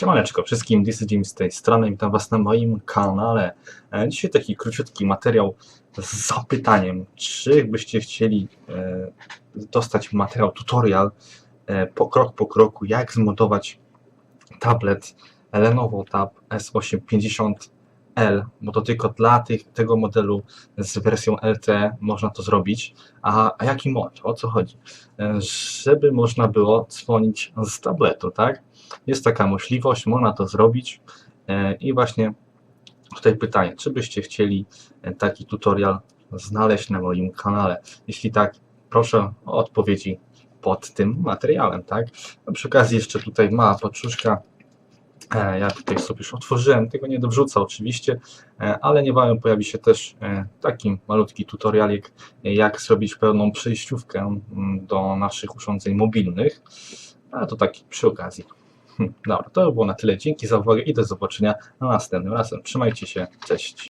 Siemaneczko wszystkim, this is Jim z tej strony, witam Was na moim kanale. E, Dzisiaj taki króciutki materiał z zapytaniem, czy byście chcieli e, dostać materiał, tutorial e, po krok po kroku, jak zmontować tablet Lenovo Tab S850L, bo to tylko dla tych, tego modelu z wersją LTE można to zrobić. A, a jaki mod? O co chodzi? E, Żeby można było dzwonić z tabletu, tak? Jest taka możliwość, można to zrobić E, i właśnie tutaj pytanie, czy byście chcieli e, taki tutorial znaleźć na moim kanale? Jeśli tak, proszę o odpowiedzi pod tym materiałem, tak? A przy okazji jeszcze tutaj mała paczuszka, E, ja tutaj sobie już otworzyłem, tego nie dowrzucę oczywiście, e, ale niebawem pojawi się też e, taki malutki tutorialik, e, jak zrobić pełną przejściówkę mm, do naszych urządzeń mobilnych, a to taki przy okazji. Hm, Dobra, to by było na tyle. Dzięki za uwagę i do zobaczenia na następnym razem. Trzymajcie się, cześć.